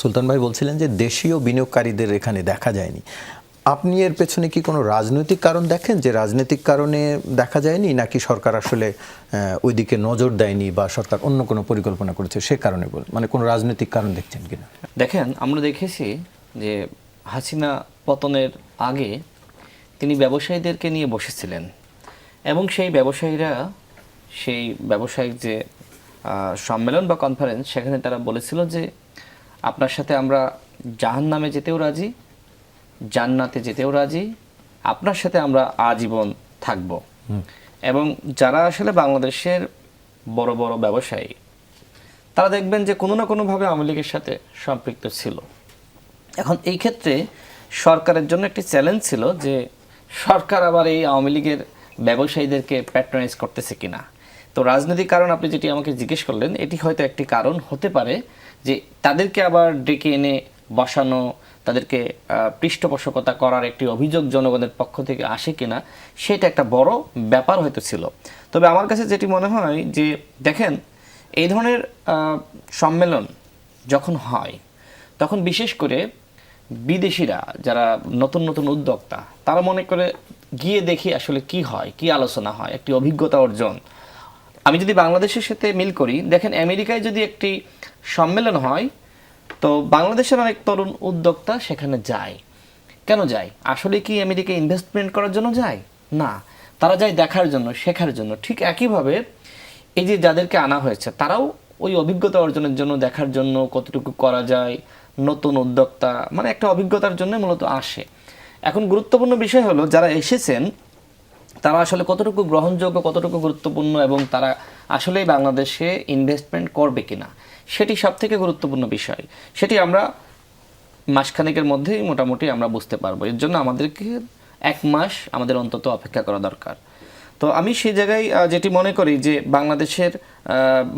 সুলতান ভাই বলছিলেন যে দেশীয় বিনিয়োগকারীদের এখানে দেখা যায়নি। আপনি এর পেছনে কি কোনো রাজনৈতিক কারণ দেখেন যে রাজনৈতিক কারণে দেখা যায়নি, নাকি সরকার আসলে ওইদিকে নজর দেয়নি বা সরকার অন্য কোনো পরিকল্পনা করেছে সে কারণে বল মানে কোনো রাজনৈতিক কারণ দেখছেন কিনা? দেখেন, আমরা দেখেছি যে হাসিনা পতনের আগে তিনি ব্যবসায়ীদেরকে নিয়ে বসেছিলেন এবং সেই ব্যবসায়ীরা, সেই ব্যবসায়িক যে সম্মেলন বা কনফারেন্স সেখানে তারা বলেছিল যে আপনার সাথে আমরা জাহান নামে যেতেও রাজি জান্নাতে যেতেও রাজি আপনার সাথে আমরা আজীবন থাকব। এবং যারা আসলে বাংলাদেশের বড় বড় ব্যবসায়ী তারা দেখবেন যে কোনো না কোনোভাবে আওয়ামী লীগের সাথে সম্পৃক্ত ছিল। এখন এই ক্ষেত্রে সরকারের জন্য একটি চ্যালেঞ্জ ছিল যে সরকার আবার এই আওয়ামী লীগের ব্যবসায়ীদেরকে প্যাট্রোনাইজ করতেছে কিনা। তো রাজনৈতিক কারণ আপনি যেটি আমাকে জিজ্ঞেস করলেন, এটি হয়তো একটি কারণ হতে পারে যে তাদেরকে আবার ডেকে এনে বসানো, তাদেরকে পৃষ্ঠপোষকতা করার একটি অভিযোগ জনগণের পক্ষ থেকে আসে কিনা, সেটা একটা বড় ব্যাপার হয়তো ছিল। তবে আমার কাছে যেটি মনে হয় যে, দেখেন, এই ধরনের সম্মেলন যখন হয়, তখন বিশেষ করে বিদেশিরা যারা নতুন নতুন উদ্যোক্তা, তারা মনে করে গিয়ে দেখি আসলে কি হয়, কি আলোচনা হয়, একটি অভিজ্ঞতা অর্জন। আমি যদি বাংলাদেশের সাথে মিল করি, দেখেন আমেরিকায় যদি একটি সম্মেলন হয়, তো বাংলাদেশের অনেক তরুণ উদ্যোক্তা সেখানে যায়। কেন যায়? আসলে কি আমেরিকায় ইনভেস্টমেন্ট করার জন্য যায়? না। তারা যায় দেখার জন্য, শেখার জন্য। ঠিক একইভাবে এই যে যাদেরকে আনা হয়েছে, তারাও ওই অভিজ্ঞতা অর্জনের জন্য, দেখার জন্য কতটুকু করা যায়, নতুন উদ্যোক্তা মানে একটা অভিজ্ঞতার জন্য মূলত আসে। এখন গুরুত্বপূর্ণ বিষয় হলো, যারা এসেছেন তারা আসলে কতটুকু গ্রহণযোগ্য, কতটুকু গুরুত্বপূর্ণ এবং তারা আসলেই বাংলাদেশে ইনভেস্টমেন্ট করবে কিনা, সেটি সব থেকে গুরুত্বপূর্ণ বিষয়। সেটি আমরা মাসখানেকের মধ্যেই মোটামুটি আমরা বুঝতে পারব। এর জন্য আমাদেরকে এক মাস আমাদের অন্তত অপেক্ষা করা দরকার। তো আমি সেই জায়গায় যেটি মনে করি যে বাংলাদেশের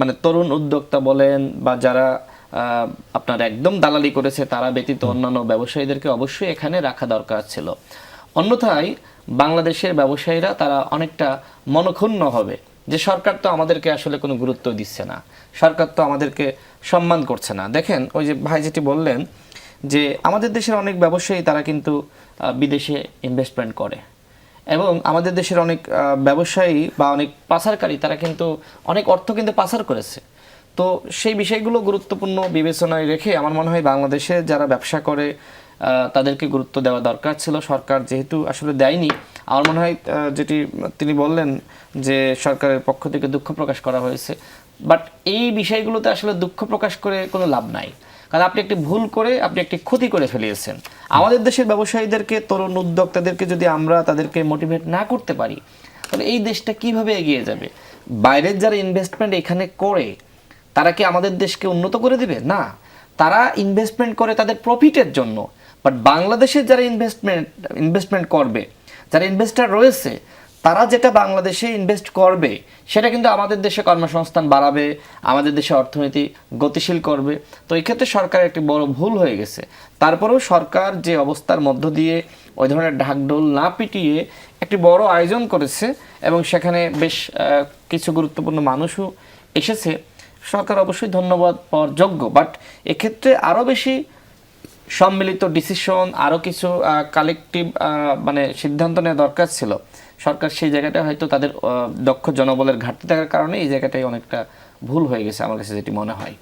মানে তরুণ উদ্যোক্তা বলেন বা যারা আপনার একদম দালালি করেছে, তারা ব্যতীত অন্যান্য ব্যবসায়ীদেরকে অবশ্যই এখানে রাখা দরকার ছিল। অন্যথায় বাংলাদেশের ব্যবসায়ীরা তারা অনেকটা মনক্ষুণ্ণ হবে যে সরকার তো আমাদেরকে আসলে কোনো গুরুত্ব দিচ্ছে না। সরকার তো আমাদেরকে সম্মান করছে না। দেখেন, ওই যে ভাই যেটি বললেন যে আমাদের দেশের অনেক ব্যবসায়ী তারা কিন্তু বিদেশে ইনভেস্টমেন্ট করে এবং আমাদের দেশের অনেক ব্যবসায়ী বা অনেক পাচারকারী তারা কিন্তু অনেক অর্থ কিন্তু পাচার করেছে। তো সেই বিষয়গুলো গুরুত্বপূর্ণ বিবেচনায় রেখে আমার মনে হয় বাংলাদেশে যারা ব্যবসা করে তাদেরকে গুরুত্ব দেওয়া দরকার ছিল, সরকার যেহেতু আসলে দেয়নি। আমার মনে হয় যেটি তিনি বললেন যে সরকারের পক্ষ থেকে দুঃখ প্রকাশ করা হয়েছে। বাট এই বিষয়গুলোতে আসলে দুঃখ প্রকাশ করে কোনো লাভ নাই। কারণ আপনি একটি ভুল করে, আপনি একটি ক্ষতি করে ফেলিয়েছেন। আমাদের দেশের ব্যবসায়ীদেরকে, তরুণ উদ্যোক্তাদেরকে যদি আমরা তাদেরকে মোটিভেট না করতে পারি, তাহলে এই দেশটা কীভাবে এগিয়ে যাবে? বাইরের যারা ইনভেস্টমেন্ট এখানে করে, তারা কি আমাদের দেশকে উন্নত করে দিবে? না। তারা ইনভেস্টমেন্ট করে তাদের প্রফিটের জন্য। বাট বাংলাদেশের যারা ইনভেস্টমেন্ট ইনভেস্টমেন্ট করবে, যারা ইনভেস্টার রয়েছে, তারা যেটা বাংলাদেশে ইনভেস্ট করবে, সেটা কিন্তু আমাদের দেশে কর্মসংস্থান বাড়াবে, আমাদের দেশে অর্থনীতি গতিশীল করবে। তো এই ক্ষেত্রে সরকার একটি বড় ভুল হয়ে গেছে। তারপরেও সরকার যে অবস্থার মধ্য দিয়ে ওই ধরনের ঢাকঢোল না পিটিয়ে একটি বড় আয়োজন করেছে এবং সেখানে বেশ কিছু গুরুত্বপূর্ণ মানুষও এসেছে। সরকার অবশ্যই ধন্যবাদ পাওয়ার যোগ্য। বাট এক্ষেত্রে আরও বেশি সম্মিলিত ডিসিশন আরও কিছু কালেকটিভ মানে সিদ্ধান্ত নেওয়া দরকার ছিল। সরকার সেই জায়গাটা হয়তো তাদের দক্ষ জনবলের ঘাটতি থাকার কারণে এই জায়গাটাই অনেকটা ভুল হয়ে গেছে আমার কাছে যেটি মনে হয়।